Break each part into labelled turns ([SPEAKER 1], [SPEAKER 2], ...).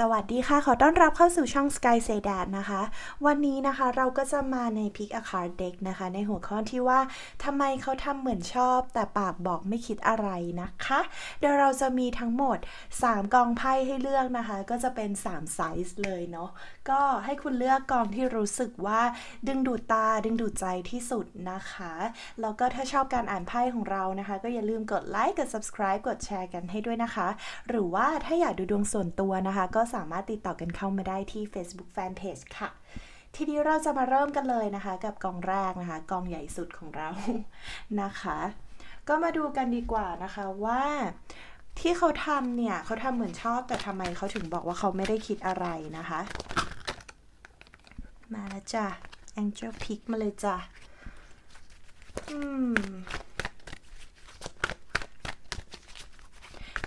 [SPEAKER 1] สวัสดีค่ะ ขอต้อนรับเข้าสู่ช่อง Sky Sadat นะคะ วันนี้นะคะเราก็จะมาใน Pick a Card Deck นะคะ ในหัวข้อที่ว่าทำไมเขาทำเหมือนชอบ แต่ปากบอกไม่คิดอะไรนะคะ เดี๋ยวเราจะมีทั้งหมด 3 กองไพ่ให้เลือกนะคะ ก็จะเป็น 3 ไซส์เลยเนาะ ก็ให้คุณเลือกกองที่รู้สึกว่าดึงดูดตาดึงดูดใจที่สุดนะคะ แล้วก็ถ้าชอบการอ่านไพ่ของเรานะคะ ก็อย่าลืมกดไลค์ กด subscribe กดแชร์กันให้ด้วยนะคะ หรือว่าถ้าอยากดูดวงส่วนตัวนะคะก็สามารถติดต่อกันเข้ามาได้ที่ Facebook Fanpage ค่ะ ทีนี้เราจะมาเริ่มกันเลยนะคะ กับกองแรกนะคะ กองใหญ่สุดของเรานะคะ ก็มาดูกันดีกว่านะคะว่าที่เขาทำเนี่ยเขาทำเหมือนชอบแต่ทำไมเขาถึงบอกว่าเขาไม่ได้คิดอะไรนะคะ มาแล้วจ้ะ Angel Pick มาเลยจ้ะ อืม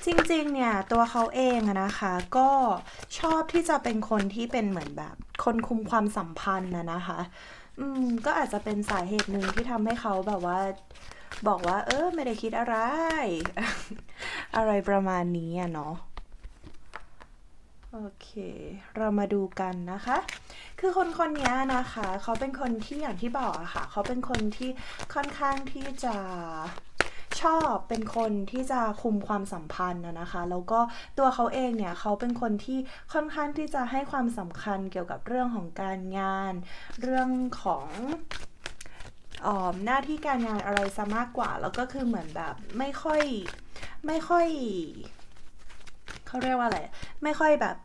[SPEAKER 1] จริงๆ เนี่ยตัวเขาเองอะนะคะ ก็ชอบที่จะเป็นคนที่เป็นเหมือนแบบ คนคุมความสัมพันธ์นะนะคะ อืมก็อาจจะเป็นสาเหตุหนึ่งที่ทำให้เขาแบบว่า บอกว่า เออไม่ได้คิดอะไร อะไรประมาณนี้อะเนาะโอเค เรามาดูกันนะคะ คือคนคนนี้นะคะ เขาเป็นคนที่อย่างที่บอกอะค่ะ เขาเป็นคนที่ค่อนข้างที่จะ ชอบเป็นคนที่จะคุมความสัมพันธ์นะนะคะ แล้วก็ตัวเขาเองเนี่ยเขาเป็นคนที่ค่อนข้างที่จะให้ความสำคัญเกี่ยวกับเรื่องของการงาน เรื่องของออมหน้าที่การงานอะไรซะมากกว่า แล้วก็คือเหมือนแบบไม่ค่อยไม่ค่อยเขาเรียกว่าอะไร ไม่ค่อยแบบ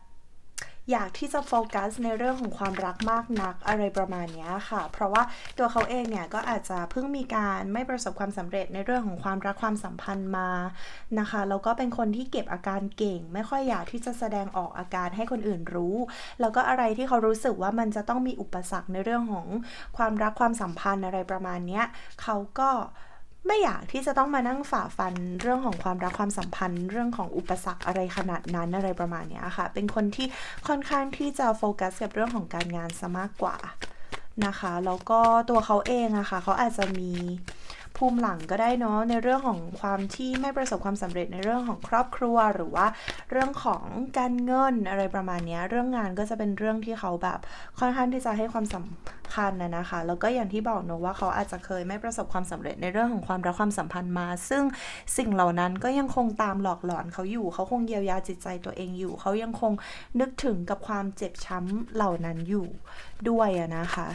[SPEAKER 1] อยากที่จะโฟกัสในเรื่องของความรักมากนักอะไรประมาณนี้ค่ะ เพราะว่าตัวเขาเองเนี่ยก็อาจจะเพิ่งมีการไม่ประสบความสำเร็จในเรื่องของความรักความสัมพันธ์มานะคะแล้วก็เป็นคนที่เก็บอาการเก่ง ไม่ค่อยอยากที่จะแสดงออกอาการให้คนอื่นรู้ แล้วก็อะไรที่เขารู้สึกว่ามันจะต้องมีอุปสรรคในเรื่องของความรักความสัมพันธ์อะไรประมาณนี้เขาก็ ไม่อยากที่จะต้องมานั่งฝ่าฟันเรื่องของความรักความสัมพันธ์ เรื่องของอุปสรรคอะไรขนาดนั้นอะไรประมาณนี้ค่ะ เป็นคนที่ค่อนข้างที่จะโฟกัสกับเรื่องของการงานซะมากกว่านะคะ แล้วก็ตัวเขาเองอะค่ะเขาอาจจะมี ภูมิหลังก็ได้เนาะในเรื่องของความที่ไม่ประสบความสำเร็จในเรื่องของครอบครัวหรือว่าเรื่องของการเงินอะไรประมาณนี้เรื่องงานก็จะเป็นเรื่องที่เขาแบบค่อนข้างที่จะให้ความสำคัญนะนะคะ แล้วก็อย่างที่บอกเนาะว่าเขาอาจจะเคยไม่ประสบความสำเร็จในเรื่องของความรักความสัมพันธ์มา ซึ่งสิ่งเหล่านั้นก็ยังคงตามหลอกหลอนเขาอยู่ เขาคงเยียวยาจิตใจตัวเองอยู่ เขายังคงนึกถึงกับความเจ็บช้ำเหล่านั้นอยู่ด้วยนะคะ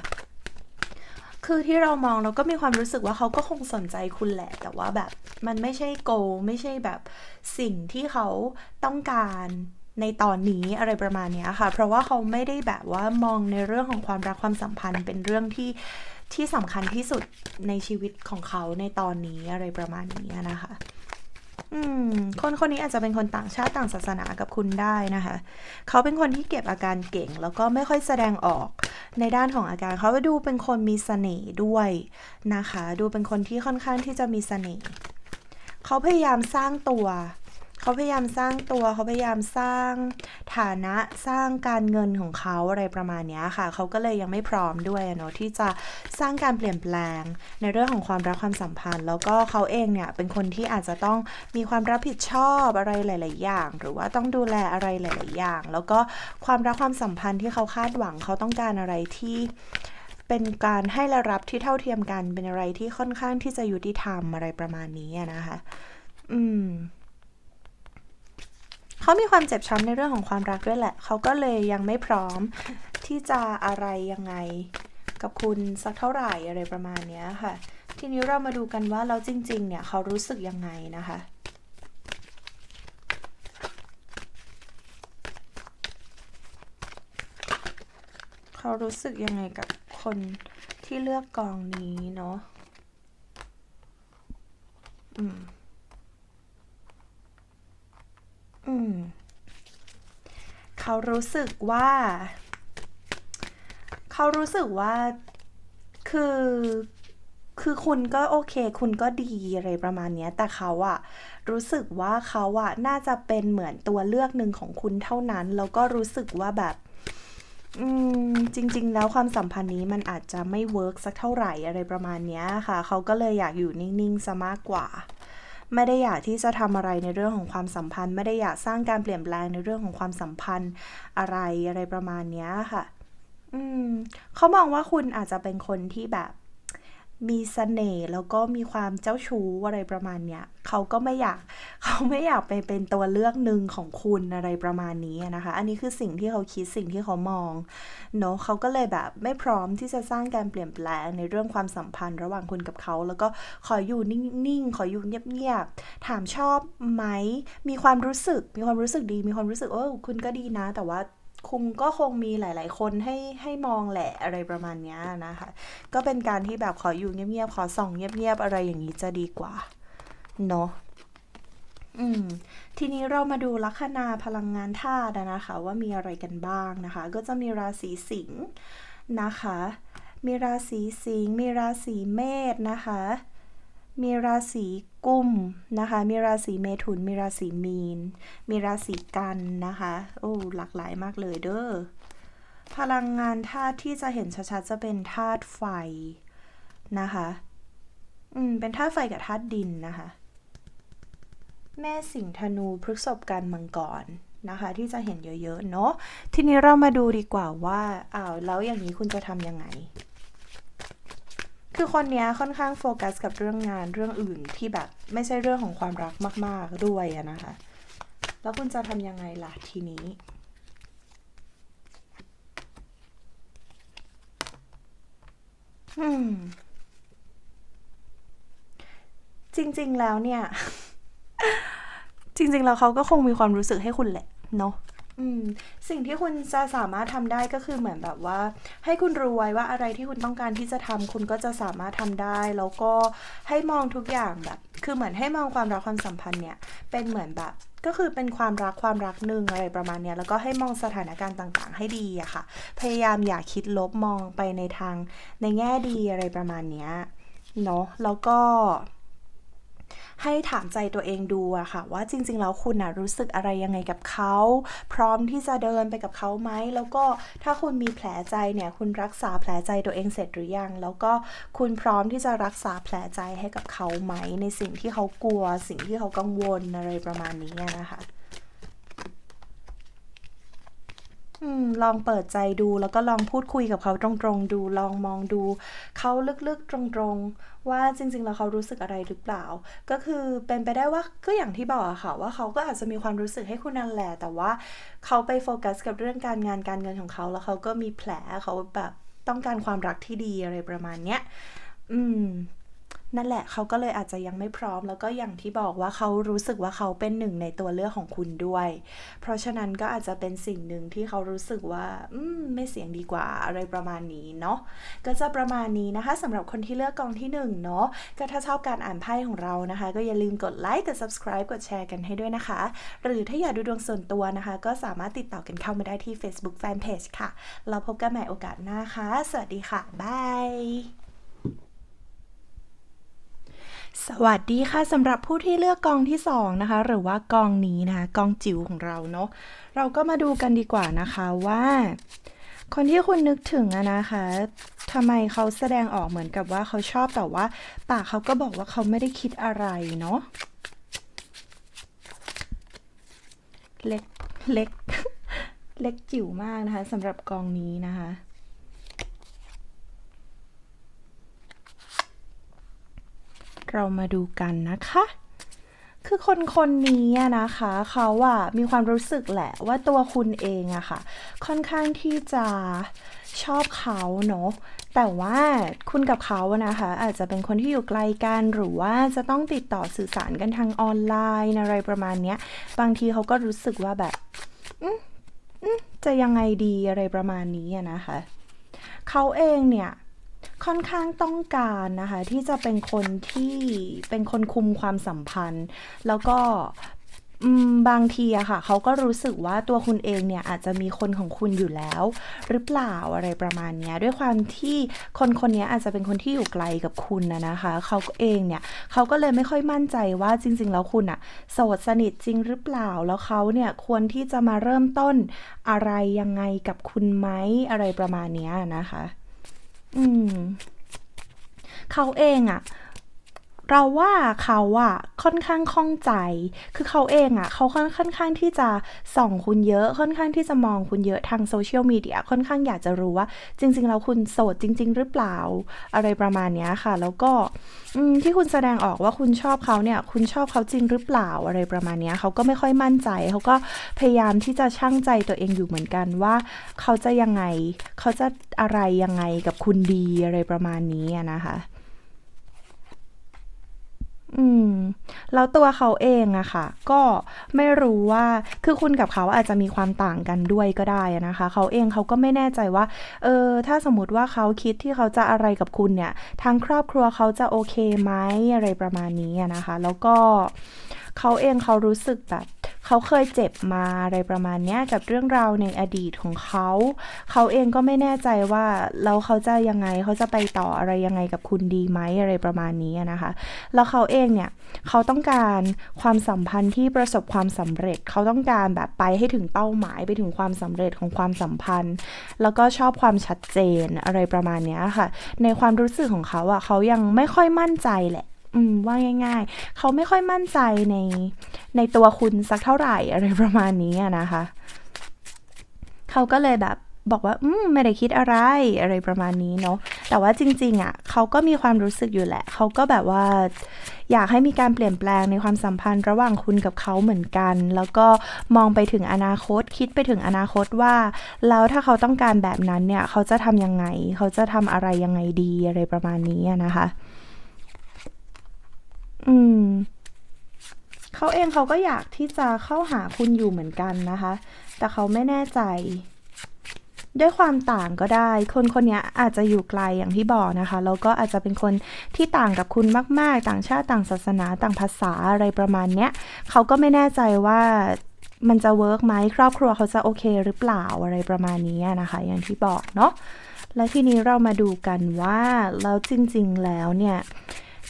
[SPEAKER 1] คือที่เรามองเราก็มีความรู้สึกว่าเขาก็คงสนใจคุณแหละ แต่ว่าแบบมันไม่ใช่โก ไม่ใช่แบบสิ่งที่เขาต้องการในตอนนี้อะไรประมาณนี้ค่ะ เพราะว่าเขาไม่ได้แบบว่ามองในเรื่องของความรักความสัมพันธ์ เป็นเรื่องที่ที่สำคัญที่สุดในชีวิตของเขาในตอนนี้อะไรประมาณนี้นะคะ อืม คนคนนี้อาจจะเป็นคนต่างชาติต่างศาสนากับคุณได้นะคะ เขาเป็นคนที่เก็บอาการเก่ง แล้วก็ไม่ค่อยแสดงออกในด้านของอาการ เขาดูเป็นคนมีเสน่ห์ด้วยนะคะ ดูเป็นคนที่ค่อนข้างที่จะมีเสน่ห์เขาพยายามสร้างตัว เขาพยายามสร้างตัวเขาพยายามสร้างฐานะสร้างการเงินของเขาอะไรประมาณนี้ค่ะ เขาก็เลยยังไม่พร้อมด้วยเนาะที่จะสร้างการเปลี่ยนแปลง ในเรื่องของความรักความสัมพันธ์ แล้วก็เขาเองเนี่ยเป็นคนที่อาจจะต้องมีความรับผิดชอบอะไรหลาย ๆ อย่าง หรือว่าต้องดูแลอะไรหลาย ๆ อย่าง แล้วก็ความรักความสัมพันธ์ที่เขาคาดหวังเขาต้องการอะไรที่เป็นการให้และรับที่เท่าเทียมกันเป็นอะไรที่ค่อนข้างที่จะยุติธรรมอะไรประมาณนี้นะคะ อืม เขามีความเจ็บช้ำในเรื่องของความรักด้วยแหละ เขาก็เลยยังไม่พร้อมที่จะอะไรยังไงกับคุณสักเท่าไหร่อะไรประมาณนี้ค่ะ ทีนี้เรามาดูกันว่าแล้วจริง ๆ เนี่ยเขารู้สึกยังไงนะคะเขารู้สึกยังไงกับคนที่เลือกกองนี้เนาะ อืม อืม เขารู้สึกว่า เขารู้สึกว่า คือ คือคุณก็โอเค คุณก็ดีอะไรประมาณเนี้ยแต่เขาอะรู้สึกว่าเขาอะน่าจะเป็นเหมือนตัวเลือกหนึ่งของคุณเท่านั้น แล้วก็รู้สึกว่าแบบอืมจริง ๆ แล้วความสัมพันธ์นี้มันอาจจะไม่เวิร์กสักเท่าไหร่อะไรประมาณเนี้ยค่ะ เขาก็เลยอยากอยู่นิ่ง ๆ ซะมากกว่า ไม่ได้อยากที่จะทำอะไรในเรื่องของความสัมพันธ์ ไม่ได้อยากสร้างการเปลี่ยนแปลงในเรื่องของความสัมพันธ์อะไรอะไรประมาณเนี้ยค่ะ อืมเขามองว่าคุณอาจจะเป็นคนที่แบบ มีเสน่ห์แล้วก็มีความเจ้าชู้อะไรประมาณเนี้ยเขาก็ไม่อยากเขาไม่อยากไปเป็นตัวเลือกหนึ่งของคุณอะไรประมาณนี้นะคะ อันนี้คือสิ่งที่เขาคิดสิ่งที่เขามองเนาะเขาก็เลยแบบไม่พร้อมที่จะสร้างการเปลี่ยนแปลงในเรื่องความสัมพันธ์ระหว่างคุณกับเขา แล้วก็ขออยู่นิ่งๆขออยู่เงียบๆถามชอบไหมมีความรู้สึก มีความรู้สึกดี มีความรู้สึกเออคุณก็ดีนะ แต่ว่า คุงก็คงมีหลาย ๆ คนให้ให้มองแหละอะไรประมาณนี้นะคะ ก็เป็นการที่แบบขออยู่เงียบ ๆ ขอส่องเงียบ ๆ อะไรอย่างนี้จะดีกว่า เนาะอืม ทีนี้เรามาดูลัคนาพลังงานธาตุนะคะ ว่ามีอะไรกันบ้างนะคะ ก็จะมีราศีสิงห์นะคะ มีราศีสิงห์มีราศีเมษนะคะ มีราศี กุมนะคะ มีราศีเมถุน มีราศีมีน มีราศีกันนะคะ โอ้ หลากหลายมากเลยเด้อ พลังงานธาตุที่จะเห็นชัดๆ จะเป็นธาตุไฟนะคะ อืม เป็นธาตุไฟกับธาตุดินนะคะ แม่สิงธนูพฤษภกันมังกรนะคะ ที่จะเห็นเยอะๆ เนาะ ทีนี้เรามาดูดีกว่าว่า อ้าว แล้วอย่างนี้คุณจะทำยังไง คือคนนี้ค่อนข้างโฟกัสกับเรื่องงานเรื่องอื่นที่แบบไม่ใช่เรื่องของความรักมาก ๆ ด้วยนะคะ แล้วคุณจะทำยังไงล่ะทีนี้จริง ๆ แล้วเนี่ย จริง ๆ แล้วเขาก็คงมีความรู้สึกให้คุณแหละ เนาะ อืมสิ่งที่คุณจะสามารถทำได้ก็คือเหมือนแบบว่า ให้คุณรู้ไว้ว่าอะไรที่คุณต้องการที่จะทำคุณก็จะสามารถทำได้ แล้วก็ให้มองทุกอย่างแบบ คือเหมือนให้มองความรักความสัมพันธ์เนี่ยเป็นเหมือนแบบ ก็คือเป็นความรักความรักหนึ่งอะไรประมาณเนี้ยแล้วก็ให้มองสถานการณ์ต่างๆ ให้ดีอะค่ะ พยายามอย่าคิดลบมองไปในทางในแง่ดีอะไรประมาณเนี้ยเนาะแล้วก็ ให้ถามใจตัวเองดูอะค่ะว่าจริง ๆ แล้วคุณนะรู้สึกอะไรยังไงกับเขา พร้อมที่จะเดินไปกับเขาไหม แล้วก็ถ้าคุณมีแผลใจเนี่ยคุณรักษาแผลใจตัวเองเสร็จหรือยัง แล้วก็คุณพร้อมที่จะรักษาแผลใจให้กับเขาไหม ในสิ่งที่เขากลัว สิ่งที่เขากังวลอะไรประมาณนี้นะคะ ลองเปิดใจดูแล้วก็ลองพูดคุยกับเขาตรงๆ ดู ลองมองดูเขาลึกๆตรงๆ ว่าจริง ๆ แล้วเขารู้สึกอะไรหรือเปล่า ก็คือเป็นไปได้ว่าก็อย่างที่บอกอะค่ะ ว่าเขาก็อาจจะมีความรู้สึกให้คุณนั่นแหละ แต่ว่าเขาไปโฟกัสกับเรื่องการงานการเงินของเขาแล้วเขาก็มีแผลเขาแบบต้องการความรักที่ดีอะไรประมาณเนี้ย อืม นั่นแหละเขาก็เลยอาจจะยังไม่พร้อม แล้วก็อย่างที่บอกว่าเขารู้สึกว่าเขาเป็นหนึ่งในตัวเลือกของคุณด้วย เพราะฉะนั้นก็อาจจะเป็นสิ่งหนึ่งที่เขารู้สึกว่าอืมไม่เสียงดีกว่าอะไรประมาณนี้เนาะก็จะประมาณนี้นะคะสำหรับคนที่เลือกกองที่1เนาะก็ถ้าชอบการอ่านไพ่ของเรานะคะ ก็อย่าลืมกดไลค์กด subscribe กดแชร์กันให้ด้วยนะคะ หรือถ้าอยากดูดวงส่วนตัวนะคะ ก็สามารถติดต่อกันเข้ามาได้ที่ Facebook Fanpage ค่ะ เราพบกันใหม่โอกาสหน้าค่ะ สวัสดีค่ะบาย สวัสดีค่ะสำหรับผู้ที่เลือกกองที่2นะคะ หรือว่ากองนี้นะคะกองจิ๋วของเราเนาะเราก็มาดูกันดีกว่านะคะว่า คนที่คุณนึกถึงอะนะคะทำไมเขาแสดงออกเหมือนกับว่าเขาชอบแต่ว่า ปากเขาก็บอกว่าเขาไม่ได้คิดอะไรเนาะเล็กเล็กเล็กจิ๋วมากนะคะสำหรับกองนี้นะคะ เรามาดูกันนะคะ คือคนคนนี้นะคะเขาอะมีความรู้สึกแหละว่าตัวคุณเองอะค่ะ ค่อนข้างที่จะชอบเขาเนาะแต่ว่าคุณกับเขาอะนะคะ อาจจะเป็นคนที่อยู่ไกลกันหรือว่าจะต้องติดต่อสื่อสารกันทางออนไลน์อะไรประมาณนี้บางทีเขาก็รู้สึกว่าแบบจะยังไงดีอะไรประมาณนี้นะคะ เขาเองเนี่ย ค่อนข้างต้องการนะคะ ที่จะเป็นคนที่เป็นคนคุมความสัมพันธ์ แล้วก็บางทีอะค่ะ เขาก็รู้สึกว่าตัวคุณเองเนี่ยอาจจะมีคนของคุณอยู่แล้ว หรือเปล่าอะไรประมาณนี้ด้วยความที่คนคนนี้อาจจะเป็นคนที่อยู่ไกลกับคุณนะนะคะ เขาเองเนี่ยเขาก็เลยไม่ค่อยมั่นใจว่าจริง ๆ แล้วคุณอะโสดสนิทจริงหรือเปล่าแล้วเขาเนี่ยควรที่จะมาเริ่มต้นอะไรยังไงกับคุณไหมอะไรประมาณนี้นะคะ อืม เขาเองอะ เราว่าเขาอะค่อนข้างข้องใจ คือเขาเองอะเขาค่อนค่อนข้างที่จะส่องคุณเยอะ ค่อนข้างที่จะมองคุณเยอะทางโซเชียลมีเดีย ค่อนข้างอยากจะรู้ว่า จริง ๆ แล้วคุณโสดจริง ๆ หรือเปล่า อะไรประมาณเนี้ยค่ะ แล้วก็ที่คุณแสดงออกว่าคุณชอบเขาเนี่ย คุณชอบเขาจริงหรือเปล่าอะไรประมาณเนี้ยเขาก็ไม่ค่อยมั่นใจ เขาก็พยายามที่จะชั่งใจตัวเองอยู่เหมือนกันว่า เขาจะยังไง เขาจะอะไรยังไงกับคุณดีอะไรประมาณนี้นะคะ อืม แล้วตัวเขาเองอะค่ะ ก็ไม่รู้ว่าคือคุณกับเขาอาจจะมีความต่างกันด้วยก็ได้นะคะ เขาเองเขาก็ไม่แน่ใจว่า เออ ถ้าสมมติว่าเขาคิดที่เขาจะอะไรกับคุณเนี่ย ทางครอบครัวเขาจะโอเคไหมอะไรประมาณนี้นะคะ แล้วก็ เขาเองเขารู้สึกแบบเขาเคยเจ็บมาอะไรประมาณเนี้ยกับเรื่องราวในอดีตของเขา เขาเองก็ไม่แน่ใจว่าแล้วเขาจะยังไงเขาจะไปต่ออะไรยังไงกับคุณดีไหมอะไรประมาณนี้นะคะ แล้วเขาเองเนี่ยเขาต้องการความสัมพันธ์ที่ประสบความสำเร็จ เขาต้องการแบบไปให้ถึงเป้าหมายไปถึงความสำเร็จของความสัมพันธ์ แล้วก็ชอบความชัดเจนอะไรประมาณเนี้ยค่ะ ในความรู้สึกของเขาอะเขายังไม่ค่อยมั่นใจแหละ อืมว่าง่ายๆ เขาไม่ค่อยมั่นใจในในตัวคุณสักเท่าไหร่อะไรประมาณนี้นะคะ เขาก็เลยแบบบอกว่า อืม ไม่ได้คิดอะไรอะไรประมาณนี้เนาะ แต่ว่าจริง ๆอะเขาก็มีความรู้สึกอยู่แหละ เขาก็แบบว่า อยากให้มีการเปลี่ยนแปลงในความสัมพันธ์ระหว่างคุณกับเขาเหมือนกัน แล้วก็มองไปถึงอนาคต คิดไปถึงอนาคตว่า แล้วถ้าเขาต้องการแบบนั้นเนี่ย เขาจะทำยังไง เขาจะทำอะไรยังไงดีอะไรประมาณนี้นะคะ อืม เขาเองเขาก็อยากที่จะเข้าหาคุณอยู่เหมือนกันนะคะ แต่เขาไม่แน่ใจ ด้วยความต่างก็ได้ คนคนนี้อาจจะอยู่ไกลอย่างที่บอกนะคะ แล้วก็อาจจะเป็นคนที่ต่างกับคุณมาก ๆ ต่างชาติต่างศาสนาต่างภาษาอะไรประมาณเนี้ย เขาก็ไม่แน่ใจว่ามันจะเวิร์กไหมครอบครัวเขาจะโอเคหรือเปล่าอะไรประมาณนี้นะคะ อย่างที่บอกเนาะและทีนี้เรามาดูกันว่า แล้วจริง ๆ แล้วเนี่ย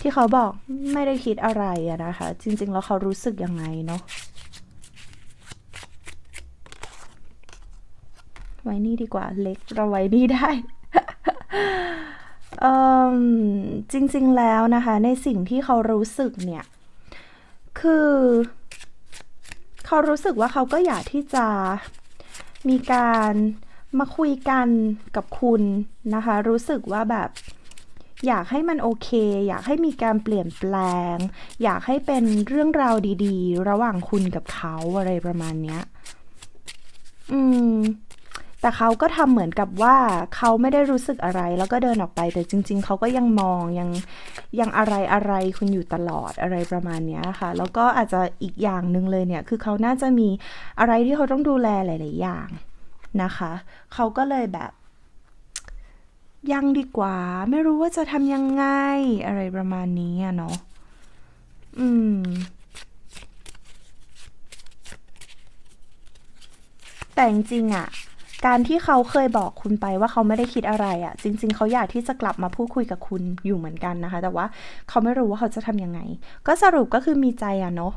[SPEAKER 1] ที่เขาบอกไม่ได้คิดอะไรอะนะคะ จริง ๆ แล้วเขารู้สึกยังไงเนาะไว้นี่ดีกว่าเล็กเราไว้นี่ได้จริง ๆ แล้วนะคะ ในสิ่งที่เขารู้สึกเนี่ย คือ เขารู้สึกว่าเขาก็อยากที่จะมีการมาคุยกันกับคุณนะคะ รู้สึกว่าแบบ อยากให้มันโอเค อยากให้มีการเปลี่ยนแปลง อยากให้เป็นเรื่องราวดีๆ ระหว่างคุณกับเขาอะไรประมาณเนี้ย อืม แต่เขาก็ทำเหมือนกับว่าเขาไม่ได้รู้สึกอะไรแล้วก็เดินออกไป แต่จริง ๆ เขาก็ยังมองยังยังอะไรอะไรคุณอยู่ตลอดอะไรประมาณนี้ค่ะ แล้วก็อาจจะอีกอย่างหนึ่งเลยเนี่ย คือเขาน่าจะมีอะไรที่เขาต้องดูแลหลาย ๆ อย่างนะคะ เขาก็เลยแบบ ยังดีกว่า ไม่รู้ว่าจะทำยังไง อะไรประมาณนี้อะเนาะอืม แต่จริงๆอะการที่เขาเคยบอกคุณไปว่าเขาไม่ได้คิดอะไรอะจริง ๆ เขาอยากที่จะกลับมาพูดคุยกับคุณอยู่เหมือนกันนะคะ แต่ว่าเขาไม่รู้ว่าเขาจะทำยังไง ก็สรุปก็คือมีใจอะเนาะ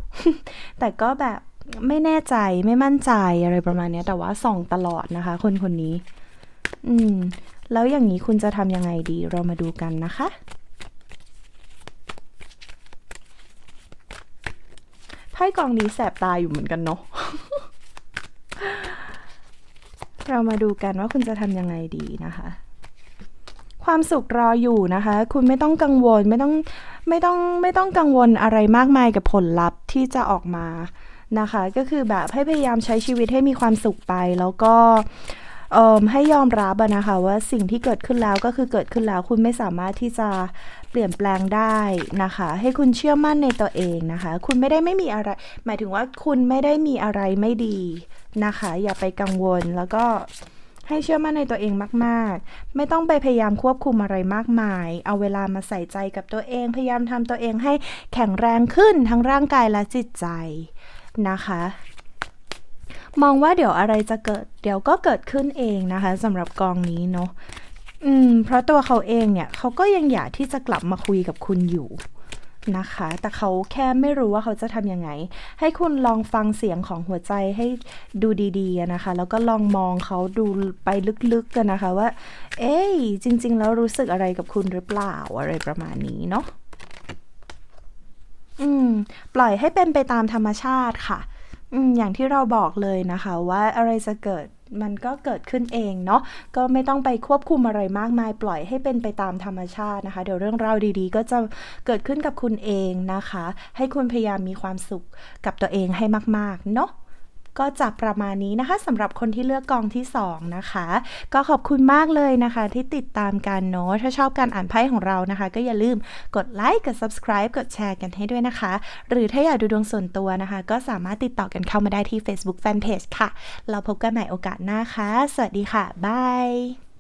[SPEAKER 1] แต่ก็แบบไม่แน่ใจไม่มั่นใจอะไรประมาณนี้แต่ว่าส่องตลอดนะคะ คนคนนี้ อืม แล้วอย่างนี้คุณจะทำยังไงดีเรามาดูกันนะคะ ไพ่กองนี้แสบตาอยู่เหมือนกันเนาะเรามาดูกันว่าคุณจะทำยังไงดีนะคะ ความสุขรออยู่นะคะ คุณไม่ต้องกังวลไม่ต้องไม่ต้องไม่ต้องกังวลอะไรมากมายกับผลลัพธ์ที่จะออกมานะคะ ก็คือแบบให้พยายามใช้ชีวิตให้มีความสุขไปแล้วก็ เอ่อให้ยอมรับนะคะว่าสิ่งที่เกิดขึ้นแล้วก็คือเกิดขึ้นแล้วคุณไม่สามารถที่จะเปลี่ยนแปลงได้นะคะ ให้คุณเชื่อมั่นในตัวเองนะคะ คุณไม่ได้ไม่มีอะไร หมายถึงว่าคุณไม่ได้มีอะไรไม่ดีนะคะ อย่าไปกังวลแล้วก็ให้เชื่อมั่นในตัวเองมาก ๆ ไม่ต้องไปพยายามควบคุมอะไรมากมาย เอาเวลามาใส่ใจกับตัวเอง พยายามทำตัวเองให้แข็งแรงขึ้นทั้งร่างกายและจิตใจนะคะ มองว่าเดี๋ยวอะไรจะเกิด เดี๋ยวก็เกิดขึ้นเองนะคะสำหรับกองนี้เนาะอืม เพราะตัวเขาเองเนี่ยเขาก็ยังอยากที่จะกลับมาคุยกับคุณอยู่นะคะ แต่เขาแค่ไม่รู้ว่าเขาจะทำยังไง ให้คุณลองฟังเสียงของหัวใจให้ดูดีๆนะคะ แล้วก็ลองมองเขาดูไปลึกๆกันนะคะว่า เอ้ยจริง ๆ แล้วรู้สึกอะไรกับคุณหรือเปล่าอะไรประมาณนี้เนาะอืม ปล่อยให้เป็นไปตามธรรมชาติค่ะ อย่างที่เราบอกเลยนะคะว่าอะไรจะเกิดมันก็เกิดขึ้นเองเนาะก็ไม่ต้องไปควบคุมอะไรมากมายปล่อยให้เป็นไปตามธรรมชาตินะคะ เดี๋ยวเรื่องราวดีๆ ก็จะเกิดขึ้นกับคุณเองนะคะ ให้คุณพยายามมีความสุขกับตัวเองให้มากๆ เนาะ ก็จะประมาณนี้นะคะสำหรับคนที่เลือกกองที่ 2 นะคะ ก็ขอบคุณมากเลยนะคะ ที่ติดตามกันเนาะถ้าชอบการอ่านไพ่ของเรานะคะ ก็อย่าลืมกดไลค์กด subscribe กดแชร์กันให้ด้วยนะคะ หรือถ้าอยากดูดวงส่วนตัวนะคะ ก็สามารถติดต่อกันเข้ามาได้ที่ Facebook Fanpage ค่ะ เราพบกันใหม่โอกาสหน้าค่ะ สวัสดีค่ะบาย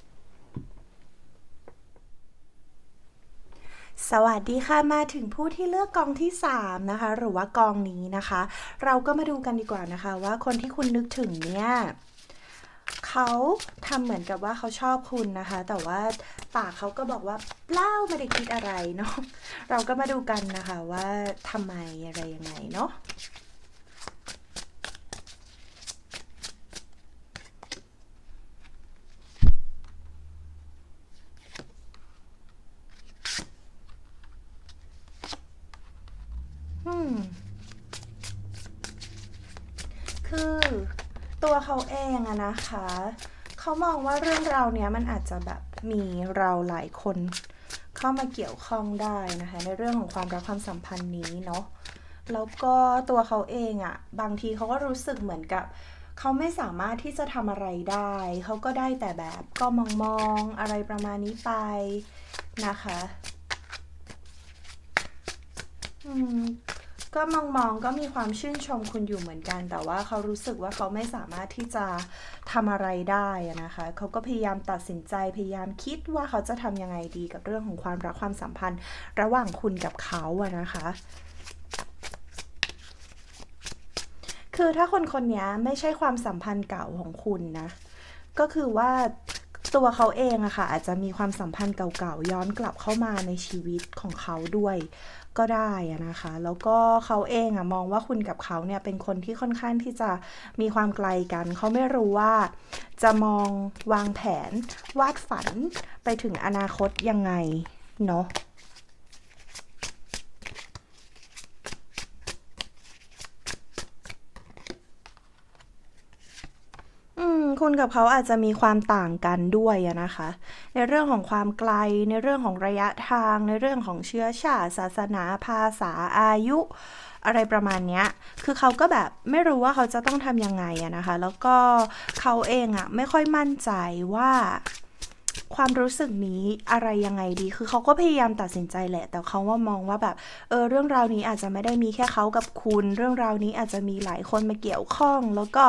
[SPEAKER 1] สวัสดีค่ะมาถึงผู้ที่เลือกกองที่ 3 นะคะ หรือว่ากองนี้นะคะ เราก็มาดูกันดีกว่านะคะ ว่าคนที่คุณนึกถึงเนี่ยเขาทำเหมือนกับว่าเขาชอบคุณนะคะ แต่ว่าปากเขาก็บอกว่าเปล่าไม่ได้คิดอะไรเนาะเราก็มาดูกันนะคะว่าทำไมอะไรยังไงเนาะอืม คือตัวเขาเองอะ นะคะ เขามองว่าเรื่องราวเนี้ยมันอาจจะแบบมีเราหลายคน เข้ามาเกี่ยวข้องได้นะคะ ในเรื่องของความรักความสัมพันธ์นี้เนาะแล้วก็ตัวเขาเองอะบางทีเขาก็รู้สึกเหมือนกับเขาไม่สามารถที่จะทำอะไรได้ เขาก็ได้แต่แบบก็มองมองๆอะไรประมาณนี้ไปนะคะอืม ก็มองมองก็มีความชื่นชมคุณอยู่เหมือนกัน แต่ว่าเขารู้สึกว่าเขาไม่สามารถที่จะทำอะไรได้นะคะเขาก็พยายามตัดสินใจพยายามคิดว่าเขาจะทำยังไงดีกับเรื่องของความรักความสัมพันธ์ ระหว่างคุณกับเขาอะนะคะคือถ้าคนคนนี้ไม่ใช่ความสัมพันธ์เก่าของคุณนะ ก็คือว่าตัวเขาเองอะค่ะอาจจะมีความสัมพันธ์เก่าๆย้อนกลับเข้ามาในชีวิตของเขาด้วย ก็ได้อะนะคะ แล้วก็เขาเองอะมองว่าคุณกับเขาเนี่ยเป็นคนที่ค่อนข้างที่จะมีความไกลกัน เขาไม่รู้ว่าจะมองวางแผนวาดฝันไปถึงอนาคตยังไงเนาะอืมคุณกับเขาอาจจะมีความต่างกันด้วยอะนะคะ ในเรื่องของความไกล ในเรื่องของระยะทาง ในเรื่องของเชื้อชาติศาสนาภาษาอายุ อะไรประมาณเนี้ยคือเขาก็แบบไม่รู้ว่าเขาจะต้องทำยังไงอะนะคะ แล้วก็เขาเองอะไม่ค่อยมั่นใจว่า ความรู้สึกนี้อะไรยังไงดี คือเขาก็พยายามตัดสินใจแหละ แต่เขาว่ามองว่าแบบเออเรื่องราวนี้อาจจะไม่ได้มีแค่เขากับคุณ เรื่องราวนี้อาจจะมีหลายคนมาเกี่ยวข้อง แล้วก็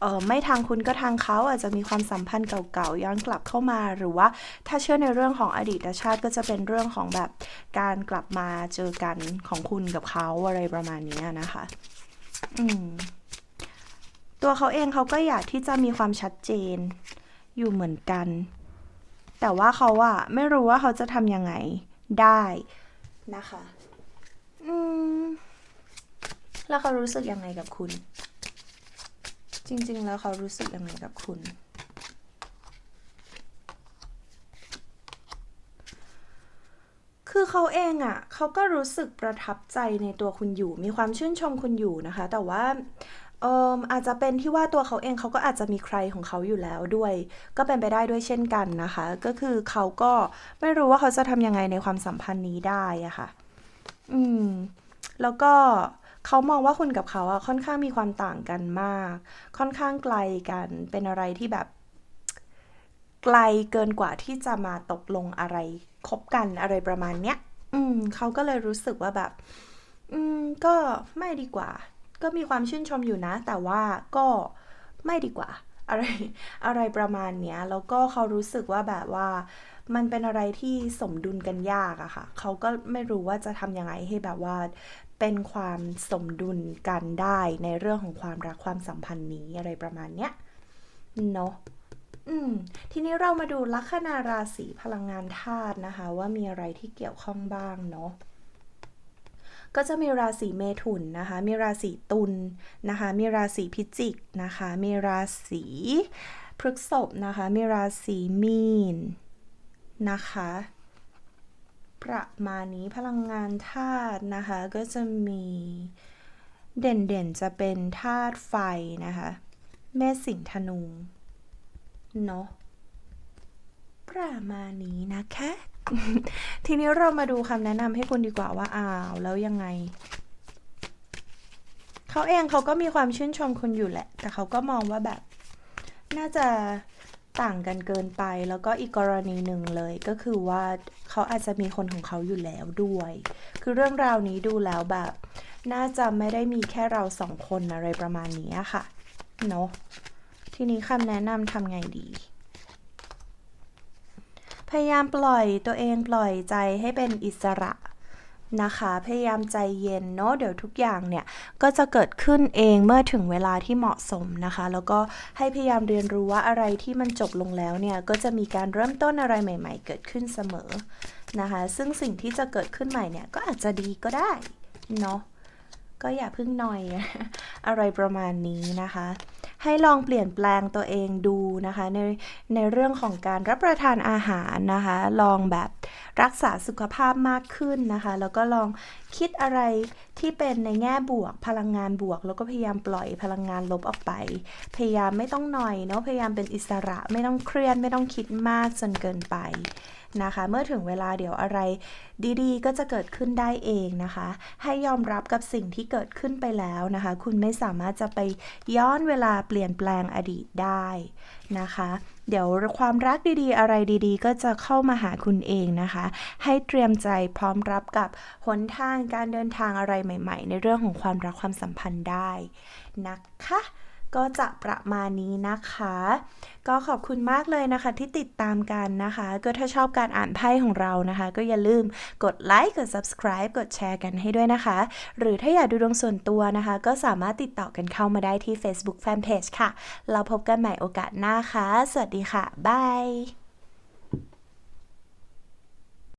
[SPEAKER 1] เออไม่ทางคุณก็ทางเขาอาจจะมีความสัมพันธ์เก่าๆย้อนกลับเข้ามาหรือว่าถ้าเชื่อในเรื่องของอดีตชาติก็จะเป็นเรื่องของแบบการกลับมาเจอกันของคุณกับเขาอะไรประมาณนี้นะคะ อืมตัวเขาเองเขาก็อยากที่จะมีความชัดเจนอยู่เหมือนกัน แต่ว่าเขาอะไม่รู้ว่าเขาจะทำยังไงได้นะคะ อืม แล้วเขารู้สึกยังไงกับคุณ จริง ๆ แล้วเขารู้สึกยังไงกับคุณ คือเขาเองอะ่ะ เขาก็รู้สึกประทับใจในตัวคุณอยู่ มีความชื่นชมคุณอยู่นะคะ แต่ว่า เอออาจจะเป็นที่ว่าตัวเขาเองเขาก็อาจจะมีใครของเขาอยู่แล้วด้วย ก็เป็นไปได้ด้วยเช่นกันนะคะ ก็คือเขาก็ไม่รู้ว่าเขาจะทำยังไงในความสัมพันธ์นี้ได้อะค่ะ อืม แล้วก็เขามองว่าคุณกับเขาอะค่อนข้างมีความต่างกันมาก ค่อนข้างไกลกัน เป็นอะไรที่แบบ ไกลเกินกว่าที่จะมาตกลงอะไรคบกันอะไรประมาณเนี้ย อืมเขาก็เลยรู้สึกว่าแบบ อืม ก็ไม่ดีกว่า ก็มีความชื่นชมอยู่นะ แต่ว่าก็ไม่ดีกว่า อะไรอะไรประมาณเนี้ยแล้วก็เขารู้สึกว่าแบบว่า มันเป็นอะไรที่สมดุลกันยากอะค่ะเขาก็ไม่รู้ว่าจะทำยังไงให้แบบว่าเป็นความสมดุลกันได้ในเรื่องของความรักความสัมพันธ์นี้อะไรประมาณเนี้ยเนาะอืม ทีนี้เรามาดูลัคนาราศีพลังงานธาตุนะคะ ว่ามีอะไรที่เกี่ยวข้องบ้างเนาะ ก็จะมีราศีเมถุนนะคะ มีราศีตุลนะคะ มีราศีพิจิกนะคะ มีราศีพฤษภนะคะ มีราศีมีนนะคะ ประมาณนี้พลังงานธาตุนะคะ ก็จะมีเด่นๆ จะเป็นธาตุไฟนะคะเมษสิงห์ธนู เนาะประมาณนี้นะคะ ทีนี้เรามาดูคำแนะนำให้คุณดีกว่าว่าอ้าวแล้วยังไง เขาเองเขาก็มีความชื่นชมคุณอยู่แหละ แต่เขาก็มองว่าแบบ น่าจะต่างกันเกินไป แล้วก็อีกกรณีหนึ่งเลยก็คือว่าเขาอาจจะมีคนของเขาอยู่แล้วด้วย คือเรื่องราวนี้ดูแล้วแบบ น่าจะไม่ได้มีแค่เราสองคนอะไรประมาณนี้ค่ะ เนาะทีนี้คำแนะนำทำไงดี พยายามปล่อยตัวเองปล่อยใจให้เป็นอิสระนะคะ พยายามใจเย็นเนาะเดี๋ยวทุกอย่างเนี่ย ก็จะเกิดขึ้นเองเมื่อถึงเวลาที่เหมาะสมนะคะ แล้วก็ให้พยายามเรียนรู้ว่าอะไรที่มันจบลงแล้วเนี่ย ก็จะมีการเริ่มต้นอะไรใหม่ ๆ เกิดขึ้นเสมอนะคะ ซึ่งสิ่งที่จะเกิดขึ้นใหม่เนี่ย ก็อาจจะดีก็ได้เนาะ ก็อย่าเพึ่งหน่อย อะไรประมาณนี้นะคะ ให้ลองเปลี่ยนแปลงตัวเองดูนะคะ ในในเรื่องของการรับประทานอาหารนะคะ ลองแบบรักษาสุขภาพมากขึ้นนะคะ แล้วก็ลองคิดอะไรที่เป็นในแง่บวกพลังงานบวก แล้วก็พยายามปล่อยพลังงานลบออกไป พยายามไม่ต้องหน่อยเนาะพยายามเป็นอิสระไม่ต้องเครียดไม่ต้องคิดมากจนเกินไป นะคะ เมื่อถึงเวลาเดี๋ยวอะไรดีๆ ก็จะเกิดขึ้นได้เองนะคะ ให้ยอมรับกับสิ่งที่เกิดขึ้นไปแล้วนะคะ คุณไม่สามารถจะไปย้อนเวลาเปลี่ยนแปลงอดีตได้นะคะ เดี๋ยวความรักดีๆ อะไรดีๆ ก็จะเข้ามาหาคุณเองนะคะ ให้เตรียมใจพร้อมรับกับหนทางการเดินทางอะไรใหม่ ๆ ในเรื่องของความรักความสัมพันธ์ได้นะคะ ก็จะประมาณนี้นะคะ ก็ขอบคุณมากเลยนะคะที่ติดตามกันนะคะ ก็ถ้าชอบการอ่านไพ่ของเรานะคะ ก็อย่าลืมกดไลค์กด subscribe กดแชร์กันให้ด้วยนะคะ หรือถ้าอยากดูดวงส่วนตัวนะคะ ก็สามารถติดต่อกันเข้ามาได้ที่ Facebook Fanpage ค่ะ เราพบกันใหม่โอกาสหน้าค่ะ สวัสดีค่ะ บาย